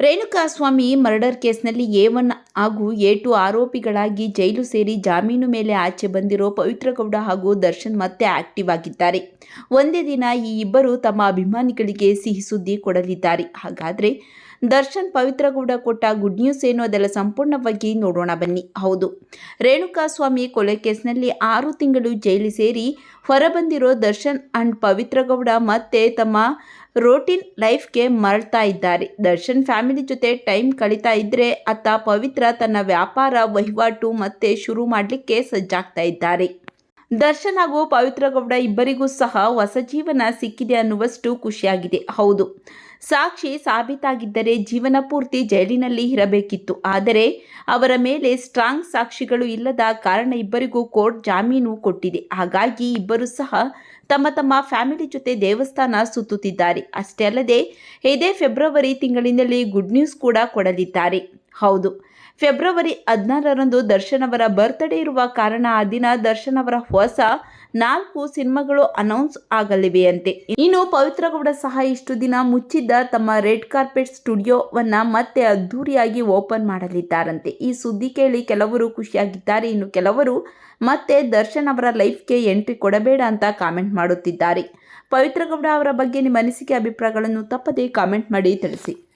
Renukaswamy murder ಕೇಸ್ನಲ್ಲಿ A one ಹಾಗೂ A two ಆರೋಪಿಗಳಾಗಿ ಜೈಲು ಸೇರಿ ಜಾಮೀನು ಮೇಲೆ ಆಚೆ ಬಂದಿರೋ ಪವಿತ್ರಗೌಡ ಹಾಗೂ ದರ್ಶನ್ ಮತ್ತೆ ಆಕ್ಟಿವ್ ಆಗಿದ್ದಾರೆ. ಒಂದೇ ದಿನ ಈ ಇಬ್ಬರು ತಮ್ಮ ಅಭಿಮಾನಿಗಳಿಗೆ ಸಿಹಿ ಸುದ್ದಿ ಕೊಡಲಿದ್ದಾರೆ. ಹಾಗಾದರೆ ದರ್ಶನ್, ಪವಿತ್ರಗೌಡ ಕೊಟ್ಟ ಗುಡ್ ನ್ಯೂಸ್ ಏನು? ಅದೆಲ್ಲ ಸಂಪೂರ್ಣವಾಗಿ ನೋಡೋಣ ಬನ್ನಿ. ಹೌದು, ರೇಣುಕಾಸ್ವಾಮಿ ಕೊಲೆ ಕೇಸ್ನಲ್ಲಿ ಆರು ತಿಂಗಳು ಜೈಲು ಸೇರಿ ಹೊರಬಂದಿರೋ ದರ್ಶನ್ ಅಂಡ್ ಪವಿತ್ರಗೌಡ ಮತ್ತೆ ತಮ್ಮ ರೋಟೀನ್ ಲೈಫ್ಗೆ ಮರಳ್ತಾ ಇದ್ದಾರೆ. ದರ್ಶನ್ ಫ್ಯಾಮಿಲಿ ಜೊತೆ ಟೈಮ್ ಕಳೀತಾ ಇದ್ದರೆ ಅತ್ತ ಪವಿತ್ರ ತನ್ನ ವ್ಯಾಪಾರ ವಹಿವಾಟು ಮತ್ತೆ ಶುರು ಮಾಡಲಿಕ್ಕೆ ಸಜ್ಜಾಗ್ತಾ ಇದ್ದಾರೆ. ದರ್ಶನ್ ಹಾಗೂ ಪವಿತ್ರ ಗೌಡ ಇಬ್ಬರಿಗೂ ಸಹ ಹೊಸ ಜೀವನ ಸಿಕ್ಕಿದೆ ಅನ್ನುವಷ್ಟು ಖುಷಿಯಾಗಿದೆ. ಹೌದು. ಸಾಕ್ಷಿ ಸಾಬೀತಾಗಿದ್ದರೆ ಜೀವನ ಪೂರ್ತಿ ಜೈಲಿನಲ್ಲಿ ಇರಬೇಕಿತ್ತು. ಆದರೆ ಅವರ ಮೇಲೆ ಸ್ಟ್ರಾಂಗ್ ಸಾಕ್ಷಿಗಳು ಇಲ್ಲದ ಕಾರಣ ಇಬ್ಬರಿಗೂ ಕೋರ್ಟ್ ಜಾಮೀನು ಕೊಟ್ಟಿದೆ. ಹಾಗಾಗಿ ಇಬ್ಬರು ಸಹ ತಮ್ಮ ತಮ್ಮ ಫ್ಯಾಮಿಲಿ ಜೊತೆ ದೇವಸ್ಥಾನ ಸುತ್ತುತ್ತಿದ್ದಾರೆ. ಅಷ್ಟೇ ಅಲ್ಲದೆ ಇದೇ ಫೆಬ್ರವರಿ ತಿಂಗಳಿನಲ್ಲಿ ಗುಡ್ ನ್ಯೂಸ್ ಕೂಡ ಕೊಡಲಿದ್ದಾರೆ. ಹೌದು. ಫೆಬ್ರವರಿ ಹದಿನಾರರಂದು ದರ್ಶನ್ ಅವರ ಬರ್ತ್ಡೇ ಇರುವ ಕಾರಣ ಆ ದಿನ ದರ್ಶನ್ ಅವರ ಹೊಸ ನಾಲ್ಕು ಸಿನಿಮಾಗಳು ಅನೌನ್ಸ್ ಆಗಲಿವೆಯಂತೆ. ಇನ್ನು ಪವಿತ್ರ ಗೌಡ ಸಹ ಇಷ್ಟು ದಿನ ಮುಚ್ಚಿದ್ದ ತಮ್ಮ ರೆಡ್ ಕಾರ್ಪೆಟ್ ಸ್ಟುಡಿಯೋವನ್ನು ಮತ್ತೆ ಅದ್ಧೂರಿಯಾಗಿ ಓಪನ್ ಮಾಡಲಿದ್ದಾರಂತೆ. ಈ ಸುದ್ದಿ ಕೇಳಿ ಕೆಲವರು ಖುಷಿಯಾಗಿದ್ದಾರೆ. ಇನ್ನು ಕೆಲವರು ಮತ್ತೆ ದರ್ಶನ್ ಅವರ ಲೈಫ್ಗೆ ಎಂಟ್ರಿ ಕೊಡಬೇಡ ಅಂತ ಕಾಮೆಂಟ್ ಮಾಡುತ್ತಿದ್ದಾರೆ. ಪವಿತ್ರ ಗೌಡ ಅವರ ಬಗ್ಗೆ ನಿಮ್ಮ ಅನಿಸಿಕೆ, ಅಭಿಪ್ರಾಯಗಳನ್ನು ತಪ್ಪದೇ ಕಾಮೆಂಟ್ ಮಾಡಿ ತಿಳಿಸಿ.